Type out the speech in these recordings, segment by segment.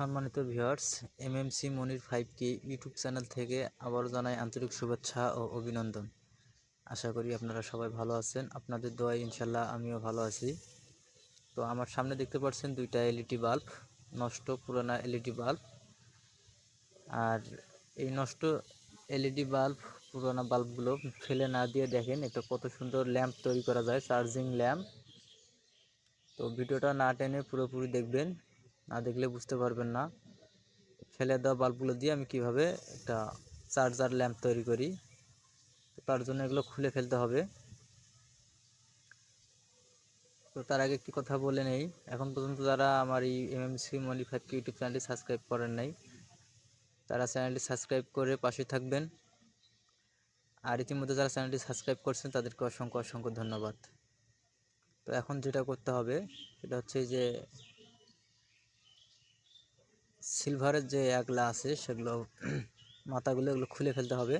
সম্মানিত viewers, MMC Monir five K YouTube channel থেকে আবারও জানাই আন্তরিক শুভেচ্ছা ও অভিনন্দন। আশা করি আপনারা সবাই ভালো আছেন। আপনাদের দোয়ায় ইনশাল্লাহ আমিও ভালো আছি। তো আমার সামনে দেখতে পাচ্ছেন দুইটা এলইডি বাল্ব, নষ্ট পুরানা এলইডি বাল্ব। আর এই নষ্ট এলইডি বাল্ব, পুরানা বাল্বগুলো ফেলে না দিয়ে দেখেন এটা কত সুন্দর ল্যাম্প তৈরি করা যায়, চার্জিং ল্যাম্প। তো ভিডিওটা না টেনে পুরোপুরি দেখবেন। না দেখলে বুঝতে পারবেন না। ফেলে দেওয়া বাল্বগুলো দিয়ে আমি কীভাবে একটা চার্জার ল্যাম্প তৈরি করি, তার জন্য এগুলো খুলে ফেলতে হবে। তো তার আগে একটি কথা বলে নেই, এখন পর্যন্ত যারা আমার এই এম এম এমএমসি মলিফাইভ ইউটিউব চ্যানেলটি সাবস্ক্রাইব করেন নাই, তারা চ্যানেলটি সাবস্ক্রাইব করে পাশে থাকবেন। আর ইতিমধ্যে যারা চ্যানেলটি সাবস্ক্রাইব করছেন, তাদেরকে অসংখ্য অসংখ্য ধন্যবাদ। তো এখন যেটা করতে হবে, সেটা হচ্ছে যে সিলভারের যে একলা আছে, সেগুলো মাথাগুলো এগুলো খুলে ফেলতে হবে।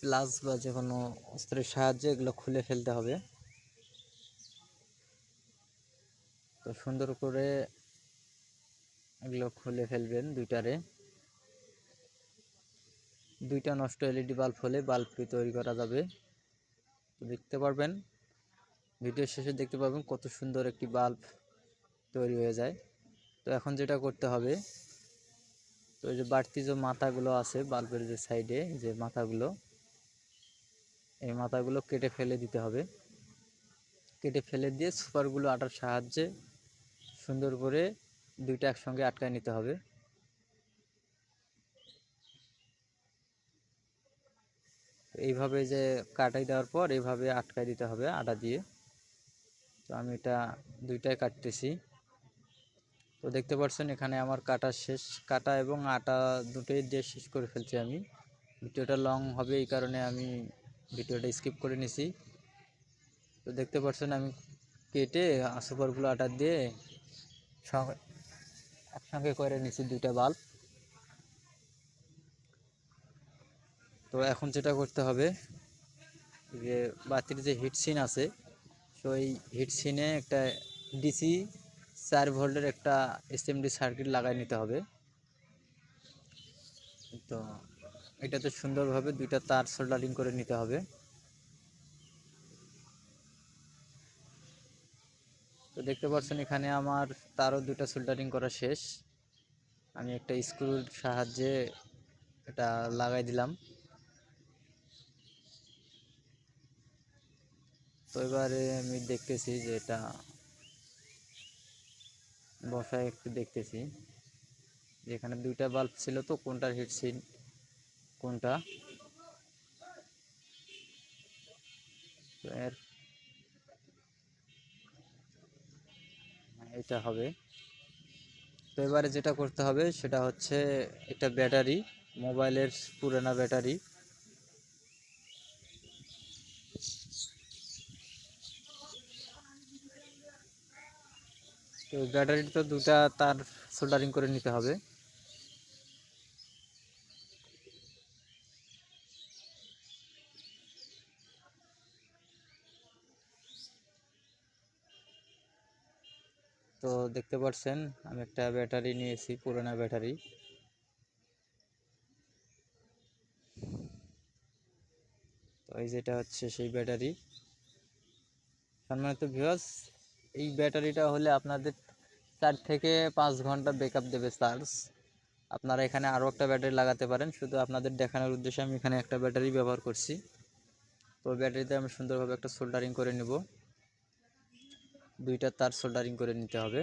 প্লাস বা যে কোনো অস্ত্রের সাহায্যে এগুলো খুলে ফেলতে হবে। তো সুন্দর করে এগুলো খুলে ফেলবেন দুইটারে। দুইটা নষ্ট এলইডি বাল্ব হলে বাল্বটি তৈরি করা যাবে। দেখতে পারবেন ভিডিও শেষে দেখতে পাবেন কত সুন্দর একটি বাল্ব তৈরি হয়ে যায়। তো এখন যেটা করতে হবে, তো যে বাড়তি যে মাথাগুলো আছে বাল্বের যে সাইডে যে মাথাগুলো, এই মাথাগুলো কেটে ফেলে দিতে হবে। কেটে ফেলে দিয়ে সুপারগুলো আটার সাহায্যে সুন্দর করে দুইটা একসঙ্গে আটকায় নিতে হবে। এইভাবে যে কাটাই দেওয়ার পর এইভাবে আটকায় দিতে হবে আটা দিয়ে। তো আমি এটা দুইটাই কাটতেছি। তো দেখতে পাচ্ছেন এখানে আমার কাটা শেষ। কাটা এবং আটা দুটোই দিয়ে শেষ করে ফেলছি আমি। ভিডিওটা লং হবে এই কারণে আমি ভিডিওটা স্কিপ করে নিছি। তো দেখতে পাচ্ছেন আমি কেটে সুপারগুলো আটা দিয়ে সঙ্গে একসঙ্গে করে নিছি দুইটা বাল্ব তো এখন যেটা করতে হবে, যে বাতির যে হিট সিন আছে তো এই হিট সিনে একটা ডিসি চার ভোল্টের একটা এসএমডি সার্কিট লাগাই নিতে হবে। তো এটাতে সুন্দরভাবে দুইটা তার সোল্ডারিং করে নিতে হবে। তো দেখতে পাচ্ছেন এখানে আমার তারও দুটা সোল্ডারিং করা শেষ। আমি একটা স্ক্রুর সাহায্যে এটা লাগাই দিলাম। তো এবারে আমি দেখতেছি যে এটা বসায় একটু দেখতেছি। যে এখানে দুইটা বাল্ব ছিল তো, কোনটার হিটসিন কোনটা? এটা হবে। তো এবারে যেটা করতে হবে, সেটা হচ্ছে, একটা ব্যাটারি, মোবাইলের পুরানা ব্যাটারি। তো ব্যাটারিটা তো দুটা তার সোল্ডারিং করে নিতে হবে। তো দেখতে পাচ্ছেন, আমি একটা ব্যাটারি নিয়েছি, পুরোনো ব্যাটারি। তো এই যেটা হচ্ছে সেই ব্যাটারি। সম্মানিত ভিউয়ার্স এই ব্যাটারিটা হলে আপনাদের চার থেকে পাঁচ ঘণ্টা ব্যাকআপ দেবে চার্জ আপনারা এখানে আরও একটা ব্যাটারি লাগাতে পারেন। শুধু আপনাদের দেখানোর উদ্দেশ্যে আমি এখানে একটা ব্যাটারি ব্যবহার করছি। তো ব্যাটারিতে আমি সুন্দরভাবে একটা সোল্ডারিং করে নেব। দুইটা তার সোল্ডারিং করে নিতে হবে।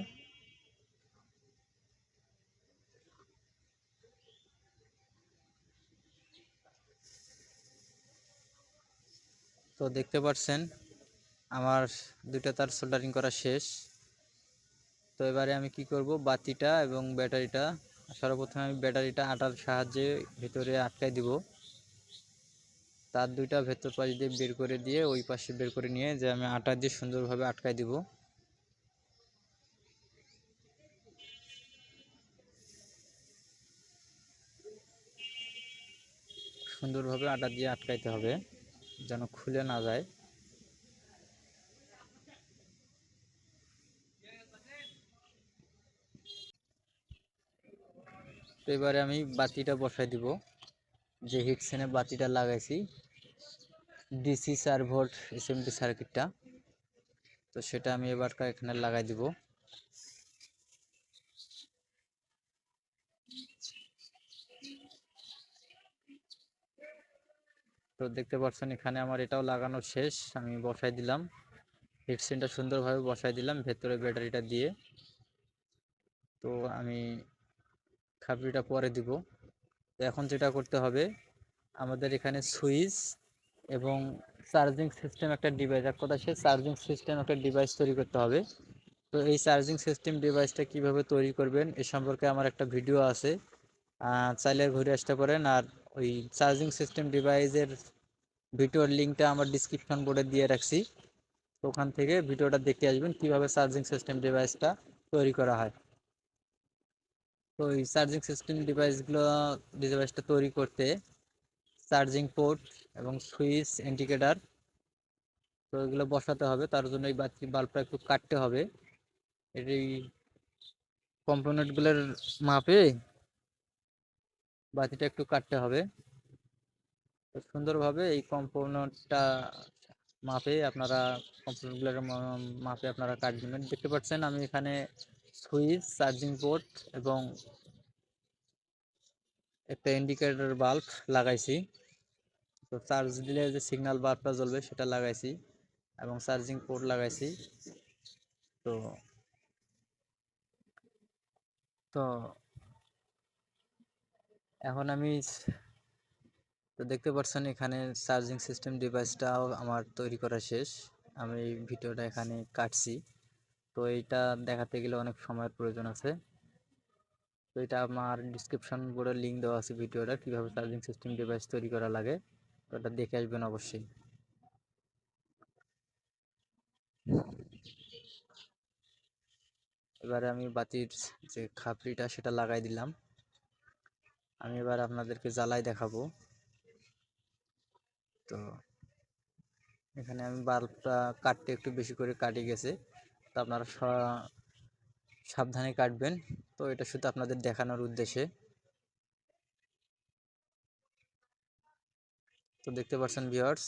তো দেখতে পাচ্ছেন, আমার দুইটা তার সোল্ডারিং করা শেষ। তো এবারে আমি কি করব? বাতিটা এবং ব্যাটারিটা, সর্বপ্রথমে আমি ব্যাটারিটা আটার সাহায্যে ভেতরে আটকাই দিব। তার দুইটা ভেতর পাশ দিয়ে বের করে দিয়ে ওই পাশে বের করে নিয়ে যে আমি আটা দিয়ে সুন্দরভাবে আটকাই দিব। সুন্দরভাবে আটা দিয়ে আটকাইতে হবে, যেন খুলে না যায়। তো এবারে আমি বাতিটা বসাই দিব। যে হিটসেনে বাতিটা লাগাইছি ডিসি চার ভোল্ট এসএমডি সার্কিটটা তো সেটা আমি এবার এখানে লাগাই দিব। তো দেখতে পাচ্ছেন এখানে আমার এটাও লাগানো শেষ। আমি বসাই দিলাম। হেডসেনটা সুন্দরভাবে বসাই দিলাম ভেতরে ব্যাটারিটা দিয়ে। তো আমি খাপড়িটা পরে দিব। তো এখন যেটা করতে হবে, আমাদের এখানে সুইচ এবং চার্জিং সিস্টেম একটা ডিভাইস, এক কথা সে চার্জিং সিস্টেম একটা ডিভাইস তৈরি করতে হবে। তো এই চার্জিং সিস্টেম ডিভাইসটা কীভাবে তৈরি করবেন এ সম্পর্কে আমার একটা ভিডিও আছে। চাইলে ঘুরে আসতে পারেন আর ওই চার্জিং সিস্টেম ডিভাইসের ভিডিওর লিঙ্কটা আমার ডিসক্রিপশন বোর্ডে দিয়ে রাখছি। ওখান থেকে ভিডিওটা দেখে আসবেন কীভাবে চার্জিং সিস্টেম ডিভাইসটা তৈরি করা হয়। তো এই চার্জিং সিস্টেম ডিভাইসগুলো ডিভাইসটা তৈরি করতে চার্জিং পোর্ট এবং সুইচ ইন্ডিকেটার তো এগুলো বসাতে হবে। তার জন্য এই বাতি, বাল্বটা একটু কাটতে হবে। এই কম্পোনেন্টগুলোর মাপে বাতিটা একটু কাটতে হবে। তো সুন্দরভাবে এই কম্পোনেন্টটা মাপে আপনারা কম্পোনেন্টগুলোর মাপে আপনারা কাটবেন। দেখতে পাচ্ছেন আমি এখানে সুইচ, চার্জিং পোর্ট এবং একটা ইন্ডিকেটর বাল্ব লাগাইছি। তো চার্জ দিলে যে সিগন্যাল বাল্বটা জ্বলবে সেটা লাগাইছি এবং চার্জিং পোর্ট লাগাইছি। তো তো এখন আমি তো দেখতে পাচ্ছেন এখানে চার্জিং সিস্টেম ডিভাইসটাও আমার তৈরি করা শেষ। আমি ভিডিওটা এখানে কাটছি। তো এইটা দেখাতে গেলে অনেক সময়ের প্রয়োজন আছে। তো এটা আমার ডিসক্রিপশন বোর্ডে লিঙ্ক দেওয়া আছে ভিডিওটা, কীভাবে চার্জিং সিস্টেম ডিভাইস তৈরি করা লাগে, তো এটা দেখে আসবেন অবশ্যই। এবারে আমি বাতির যে খাপড়িটা সেটা লাগাই দিলাম। আমি এবার আপনাদেরকে জ্বালাই দেখাবো। তো এখানে আমি বাল্বটা কাটতে একটু বেশি করে কাটি গেছে। তো আপনারা সাবধানে কাটবেন। তো এটা শুধু আপনাদের দেখানোর উদ্দেশ্যে। তো দেখতে পাচ্ছেন ভিউয়ার্স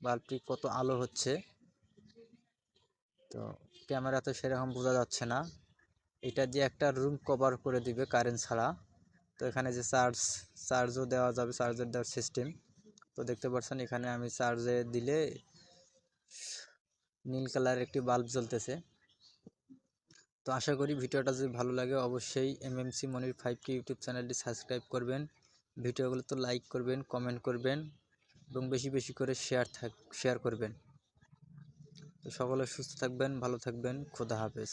বাল্বটি কত আলো হচ্ছে। তো ক্যামেরাতে সেরকম বোঝা যাচ্ছে না। এটা দিয়ে একটা রুম কভার করে দিবে কারেন্ট ছাড়া। তো এখানে যে চার্জ চার্জও দেওয়া যাবে চার্জের দেওয়ার সিস্টেম তো দেখতে পাচ্ছেন এখানে আমি চার্জে দিলে নীল কালার একটি বাল্ব জ্বলতেছে। তো আশা করি ভিডিওটা যদি ভালো লাগে অবশ্যই MMC Monir five K YouTube চ্যানেলটি সাবস্ক্রাইব করবেন। ভিডিওগুলো তো লাইক করবেন, কমেন্ট করবেন এবং বেশি বেশি করে শেয়ার থাক, শেয়ার করবেন। তো সকলে সুস্থ থাকবেন, ভালো থাকবেন, খোদা হাফেজ।